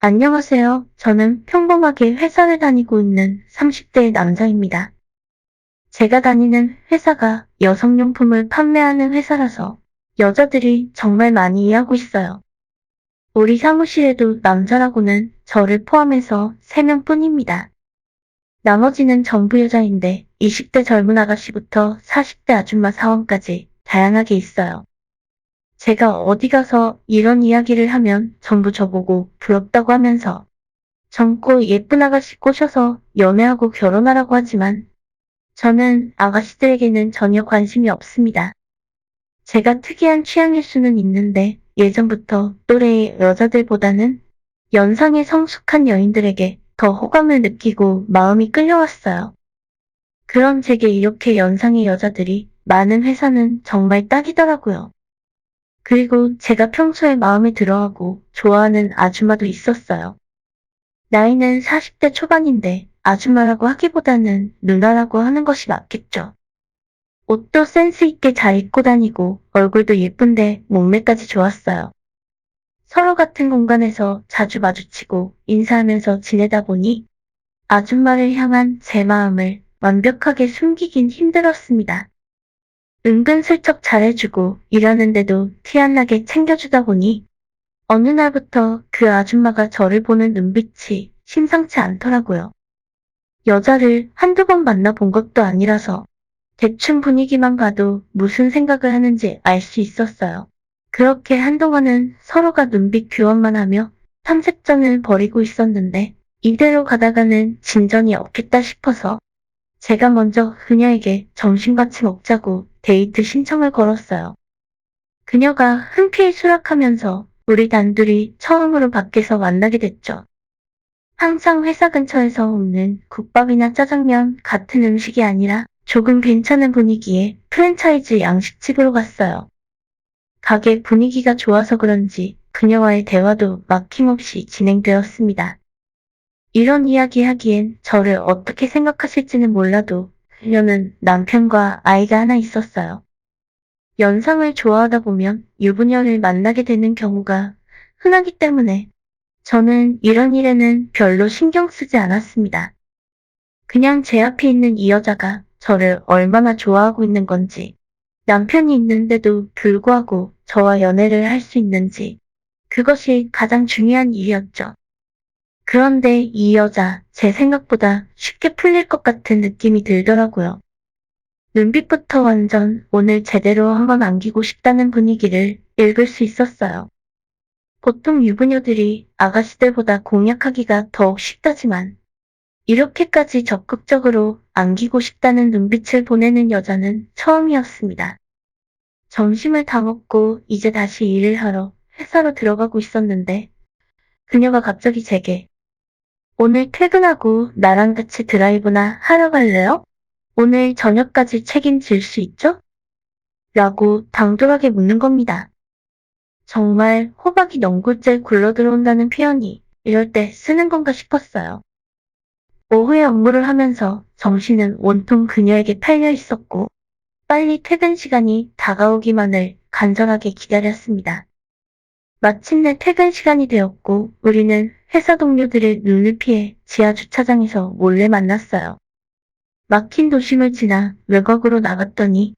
안녕하세요. 저는 평범하게 회사를 다니고 있는 30대의 남자입니다. 제가 다니는 회사가 여성용품을 판매하는 회사라서 여자들이 정말 많이 일하고 있어요. 우리 사무실에도 남자라고는 저를 포함해서 3명 뿐입니다. 나머지는 전부 여자인데 20대 젊은 아가씨부터 40대 아줌마 사원까지 다양하게 있어요. 제가 어디 가서 이런 이야기를 하면 전부 저보고 부럽다고 하면서 젊고 예쁜 아가씨 꼬셔서 연애하고 결혼하라고 하지만 저는 아가씨들에게는 전혀 관심이 없습니다. 제가 특이한 취향일 수는 있는데 예전부터 또래의 여자들보다는 연상의 성숙한 여인들에게 더 호감을 느끼고 마음이 끌려왔어요. 그런 제게 이렇게 연상의 여자들이 많은 회사는 정말 딱이더라고요. 그리고 제가 평소에 마음에 들어하고 좋아하는 아줌마도 있었어요. 나이는 40대 초반인데 아줌마라고 하기보다는 누나라고 하는 것이 맞겠죠. 옷도 센스 있게 잘 입고 다니고 얼굴도 예쁜데 몸매까지 좋았어요. 서로 같은 공간에서 자주 마주치고 인사하면서 지내다 보니 아줌마를 향한 제 마음을 완벽하게 숨기긴 힘들었습니다. 은근슬쩍 잘해주고 일하는데도 티 안 나게 챙겨주다 보니 어느 날부터 그 아줌마가 저를 보는 눈빛이 심상치 않더라고요. 여자를 한두 번 만나본 것도 아니라서 대충 분위기만 봐도 무슨 생각을 하는지 알 수 있었어요. 그렇게 한동안은 서로가 눈빛 교환만 하며 탐색전을 벌이고 있었는데 이대로 가다가는 진전이 없겠다 싶어서 제가 먼저 그녀에게 점심 같이 먹자고 데이트 신청을 걸었어요. 그녀가 흔쾌히 수락하면서 우리 단둘이 처음으로 밖에서 만나게 됐죠. 항상 회사 근처에서 먹는 국밥이나 짜장면 같은 음식이 아니라 조금 괜찮은 분위기의 프랜차이즈 양식집으로 갔어요. 가게 분위기가 좋아서 그런지 그녀와의 대화도 막힘없이 진행되었습니다. 이런 이야기 하기엔 저를 어떻게 생각하실지는 몰라도 그녀는 남편과 아이가 하나 있었어요. 연상을 좋아하다 보면 유부녀를 만나게 되는 경우가 흔하기 때문에 저는 이런 일에는 별로 신경 쓰지 않았습니다. 그냥 제 앞에 있는 이 여자가 저를 얼마나 좋아하고 있는 건지, 남편이 있는데도 불구하고 저와 연애를 할 수 있는지, 그것이 가장 중요한 일이었죠. 그런데 이 여자 제 생각보다 쉽게 풀릴 것 같은 느낌이 들더라고요. 눈빛부터 완전 오늘 제대로 한번 안기고 싶다는 분위기를 읽을 수 있었어요. 보통 유부녀들이 아가씨들보다 공략하기가 더욱 쉽다지만 이렇게까지 적극적으로 안기고 싶다는 눈빛을 보내는 여자는 처음이었습니다. 점심을 다 먹고 이제 다시 일을 하러 회사로 들어가고 있었는데 그녀가 갑자기 제게 오늘 퇴근하고 나랑 같이 드라이브나 하러 갈래요? 오늘 저녁까지 책임질 수 있죠? 라고 당돌하게 묻는 겁니다. 정말 호박이 넘굴째 굴러들어온다는 표현이 이럴 때 쓰는 건가 싶었어요. 오후에 업무를 하면서 정신은 온통 그녀에게 팔려 있었고 빨리 퇴근 시간이 다가오기만을 간절하게 기다렸습니다. 마침내 퇴근 시간이 되었고 우리는 회사 동료들의 눈을 피해 지하 주차장에서 몰래 만났어요. 막힌 도심을 지나 외곽으로 나갔더니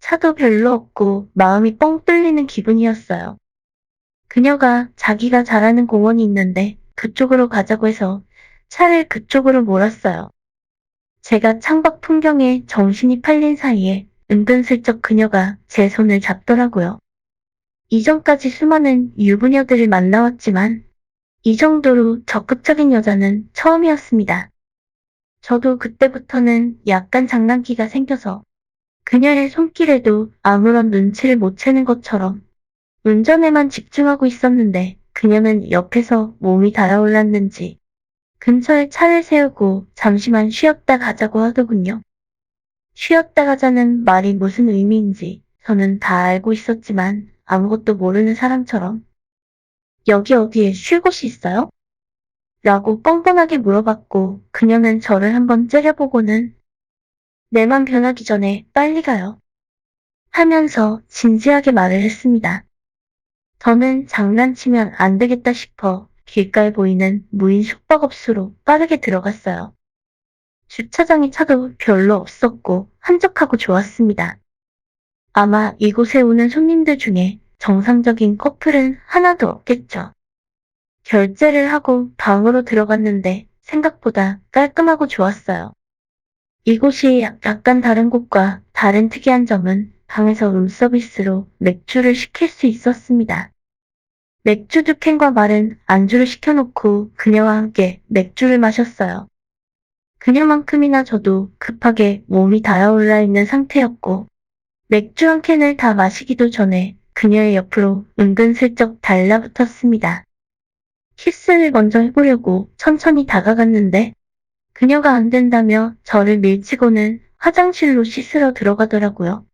차도 별로 없고 마음이 뻥 뚫리는 기분이었어요. 그녀가 자기가 잘 아는 공원이 있는데 그쪽으로 가자고 해서 차를 그쪽으로 몰았어요. 제가 창밖 풍경에 정신이 팔린 사이에 은근슬쩍 그녀가 제 손을 잡더라고요. 이전까지 수많은 유부녀들을 만나왔지만 이 정도로 적극적인 여자는 처음이었습니다. 저도 그때부터는 약간 장난기가 생겨서 그녀의 손길에도 아무런 눈치를 못 채는 것처럼 운전에만 집중하고 있었는데 그녀는 옆에서 몸이 달아올랐는지 근처에 차를 세우고 잠시만 쉬었다 가자고 하더군요. 쉬었다 가자는 말이 무슨 의미인지 저는 다 알고 있었지만 아무것도 모르는 사람처럼 여기 어디에 쉴 곳이 있어요? 라고 뻔뻔하게 물어봤고 그녀는 저를 한번 째려보고는 내맘 변하기 전에 빨리 가요. 하면서 진지하게 말을 했습니다. 저는 장난치면 안 되겠다 싶어 길가에 보이는 무인 숙박업소로 빠르게 들어갔어요. 주차장에 차도 별로 없었고 한적하고 좋았습니다. 아마 이곳에 오는 손님들 중에 정상적인 커플은 하나도 없겠죠. 결제를 하고 방으로 들어갔는데 생각보다 깔끔하고 좋았어요. 이곳이 약간 다른 곳과 다른 특이한 점은 방에서 룸서비스로 맥주를 시킬 수 있었습니다. 맥주 두 캔과 마른 안주를 시켜놓고 그녀와 함께 맥주를 마셨어요. 그녀만큼이나 저도 급하게 몸이 달아올라 있는 상태였고 맥주 한 캔을 다 마시기도 전에 그녀의 옆으로 은근슬쩍 달라붙었습니다. 키스를 먼저 해보려고 천천히 다가갔는데 그녀가 안 된다며 저를 밀치고는 화장실로 씻으러 들어가더라고요.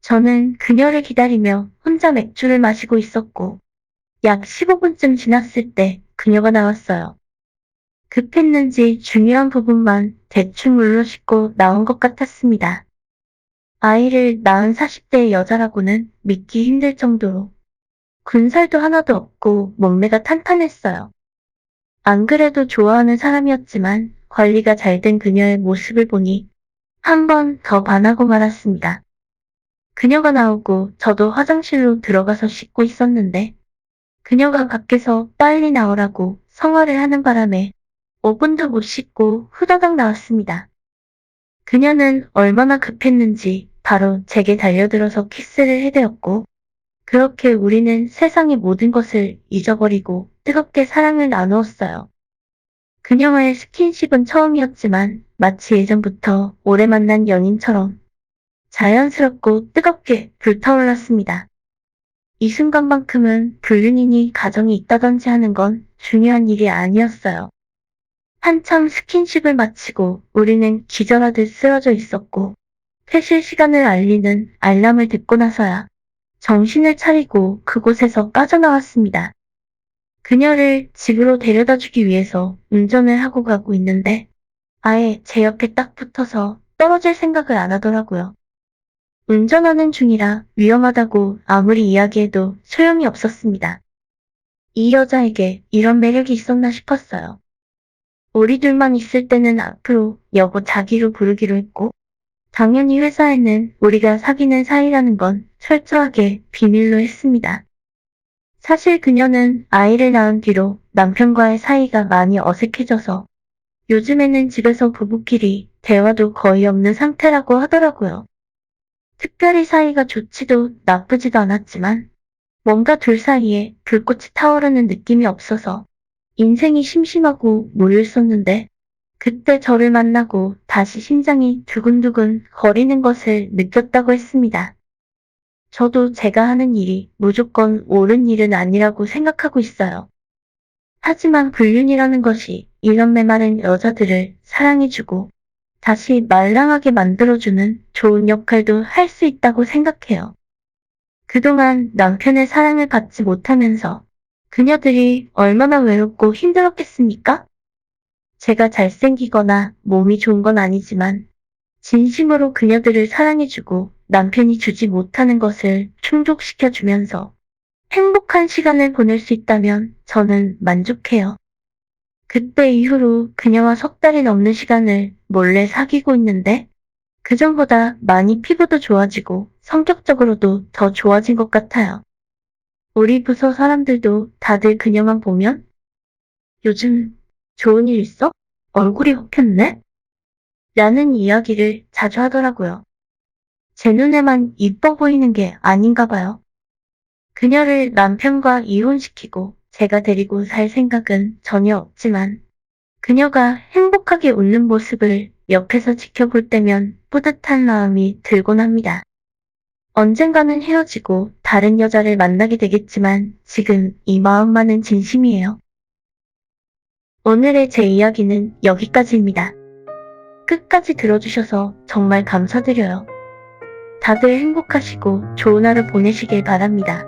저는 그녀를 기다리며 혼자 맥주를 마시고 있었고 약 15분쯤 지났을 때 그녀가 나왔어요. 급했는지 중요한 부분만 대충 물러 씻고 나온 것 같았습니다. 아이를 낳은 40대의 여자라고는 믿기 힘들 정도로 군살도 하나도 없고 몸매가 탄탄했어요. 안 그래도 좋아하는 사람이었지만 관리가 잘 된 그녀의 모습을 보니 한 번 더 반하고 말았습니다. 그녀가 나오고 저도 화장실로 들어가서 씻고 있었는데 그녀가 밖에서 빨리 나오라고 성화를 하는 바람에 5분도 못 씻고 후다닥 나왔습니다. 그녀는 얼마나 급했는지 바로 제게 달려들어서 키스를 해대었고 그렇게 우리는 세상의 모든 것을 잊어버리고 뜨겁게 사랑을 나누었어요. 그녀와의 스킨십은 처음이었지만 마치 예전부터 오래 만난 연인처럼 자연스럽고 뜨겁게 불타올랐습니다. 이 순간만큼은 불륜이니 가정이 있다던지 하는 건 중요한 일이 아니었어요. 한참 스킨십을 마치고 우리는 기절하듯 쓰러져 있었고 퇴실 시간을 알리는 알람을 듣고 나서야 정신을 차리고 그곳에서 빠져나왔습니다. 그녀를 집으로 데려다 주기 위해서 운전을 하고 가고 있는데 아예 제 옆에 딱 붙어서 떨어질 생각을 안 하더라고요. 운전하는 중이라 위험하다고 아무리 이야기해도 소용이 없었습니다. 이 여자에게 이런 매력이 있었나 싶었어요. 우리 둘만 있을 때는 앞으로 여보 자기로 부르기로 했고 당연히 회사에는 우리가 사귀는 사이라는 건 철저하게 비밀로 했습니다. 사실 그녀는 아이를 낳은 뒤로 남편과의 사이가 많이 어색해져서 요즘에는 집에서 부부끼리 대화도 거의 없는 상태라고 하더라고요. 특별히 사이가 좋지도 나쁘지도 않았지만 뭔가 둘 사이에 불꽃이 타오르는 느낌이 없어서 인생이 심심하고 몰렸었는데 그때 저를 만나고 다시 심장이 두근두근 거리는 것을 느꼈다고 했습니다. 저도 제가 하는 일이 무조건 옳은 일은 아니라고 생각하고 있어요. 하지만 불륜이라는 것이 이런 메마른 여자들을 사랑해주고 다시 말랑하게 만들어주는 좋은 역할도 할 수 있다고 생각해요. 그동안 남편의 사랑을 받지 못하면서 그녀들이 얼마나 외롭고 힘들었겠습니까? 제가 잘생기거나 몸이 좋은 건 아니지만 진심으로 그녀들을 사랑해주고 남편이 주지 못하는 것을 충족시켜주면서 행복한 시간을 보낼 수 있다면 저는 만족해요. 그때 이후로 그녀와 석 달이 넘는 시간을 몰래 사귀고 있는데 그전보다 많이 피부도 좋아지고 성격적으로도 더 좋아진 것 같아요. 우리 부서 사람들도 다들 그녀만 보면 요즘 좋은 일 있어? 얼굴이 혹했네? 라는 이야기를 자주 하더라고요. 제 눈에만 이뻐 보이는 게 아닌가 봐요. 그녀를 남편과 이혼시키고 제가 데리고 살 생각은 전혀 없지만 그녀가 행복하게 웃는 모습을 옆에서 지켜볼 때면 뿌듯한 마음이 들곤 합니다. 언젠가는 헤어지고 다른 여자를 만나게 되겠지만 지금 이 마음만은 진심이에요. 오늘의 제 이야기는 여기까지입니다. 끝까지 들어주셔서 정말 감사드려요. 다들 행복하시고 좋은 하루 보내시길 바랍니다.